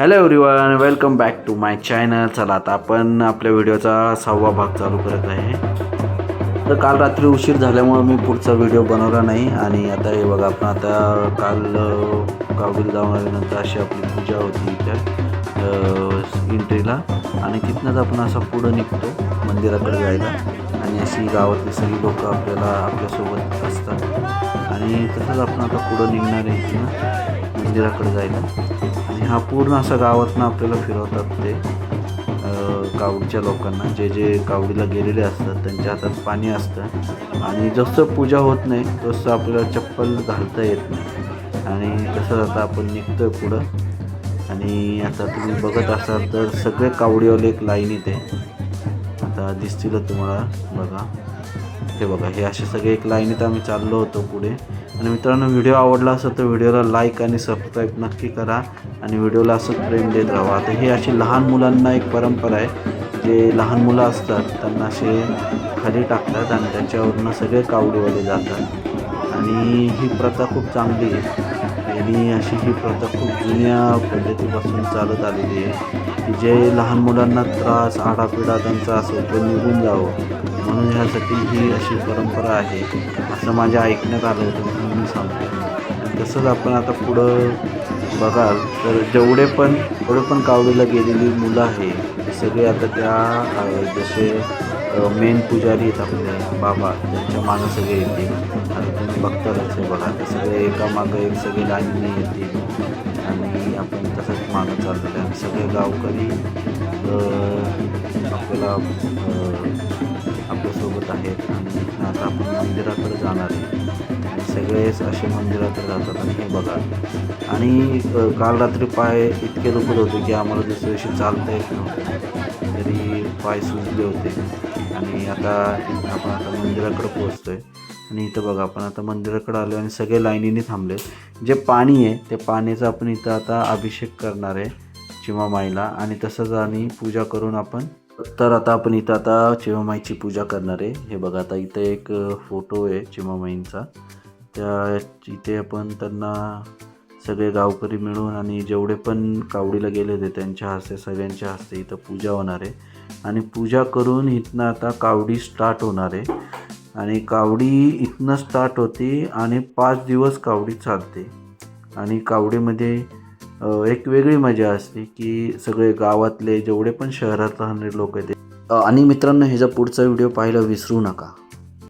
Hello everyone welcome back to my channel चला आता आपण आपल्या व्हिडिओचा सहावा भाग चालू करत आहे. तर काल रात्री उशीर झाल्यामुळं मी पुढचा व्हिडिओ बनवला नाही आणि आता हे बघा आपण आता काल कावडीला जाऊन आल्यानंतर अशी आपली पूजा होती त्या एंट्रीला आणि तिथनंच आपण असा पुढं निघतो मंदिराकडे जायला. आणि अशी गावातली सगळी लोकं आपल्याला आपल्यासोबत असतात. आणि तसंच आपण आता पुढं निघणार आहे मंदिराकडे जायला. आणि हा पूर्ण असा गावातनं आपल्याला फिरवतात ते कावडीच्या लोकांना. जे जे कावडीला गेलेले असतात त्यांच्या हातात पाणी असतं. आणि जसं पूजा होत नाही तसं आपल्याला चप्पल घालता येत नाही. आणि तसंच आता आपण निघतो आहे पुढं. आणि आता तुम्ही बघत असाल तर सगळे कावडीवाले एक लाईन येते आता दिसतील तुम्हाला बघा. हे बघा हे असे सगळे एक लाईनीत आम्ही चाललो होतो पुढे. आणि मित्रांनो व्हिडिओ आवडला असेल तर व्हिडिओला लाईक आणि सबस्क्राईब नक्की करा. आणि व्हिडिओला असंच प्रेम देत राहा. आता हे अशी लहान मुलांना एक परंपरा आहे. जे लहान मुलं असतात त्यांना असे खाली टाकतात आणि त्याच्यावरनं सगळे कावडीवाले जातात. आणि ही प्रथा खूप चांगली आहे. आणि अशी ही प्रथा खूप जुन्या पद्धतीपासून चालत आलेली आहे की जे लहान मुलांना त्रास आडापिडा त्यांचा असेल तो निघून जावं. म्हणून ह्यासाठी ही अशी परंपरा आहे. असं माझ्या ऐकण्यात आलं होतं म्हणून मी सांगतो. तसंच आपण आता पुढं बघाल तर जेवढे पण जेवढे पण कावडीला गेलेली मुलं आहे ते सगळे आता त्या जसे मेन पुजारी आहेत आपले बाबा त्यांच्या मागं सगळे येतील आणि तुम्ही बघतातच हे बघा ते सगळे एका मागं एक सगळे लाईनने येतील आणि आपण तसंच मागं चाललेलं आहे. आणि सगळे गावकरी आपल्याला आपल्यासोबत आहेत. आणि आता आपण मंदिराकडे जाणार आहे. सगळेच असे मंदिरात जातात. आणि हे बघा. आणि काल रात्री पाय इतके दुखत होते की आम्हाला दुसऱ्या दिवशी चालता येत नव्हतं. तरी पाय सुजले होते. आणि आता आपण आता मंदिराकडे पोहोचतोय. आणि इथं बघा आपण आता मंदिराकडे आलो आणि सगळे लाईनीने थांबले जे पाणी आहे ते पाण्याचा आपण इथं आता अभिषेक करणार आहे चिमामाईला. आणि तसंच आणि पूजा करून आपण तर आता आपण इथं आता चिमामाईची पूजा करणार आहे. हे बघा आता इथं एक फोटो आहे चिमामाईंचा. त्या इथे आपण त्यांना सगळे गावकरी मिळून आणि जेवढे पण कावडीला गेले होते त्यांच्या हस्ते सगळ्यांच्या हस्ते इथं पूजा होणार आहे. आणि पूजा करून इथनं आता कावडी स्टार्ट होणार आहे. आणि कावडी इथनं स्टार्ट होते आणि पाच दिवस कावडी चालते. आणि कावडीमध्ये एक वेगळी मजा असते की सगळे गावातले जेवढे पण शहरात राहणारे लोक आहेत आणि मित्रांनो ह्याचा पुढचा व्हिडिओ पाहायला विसरू नका.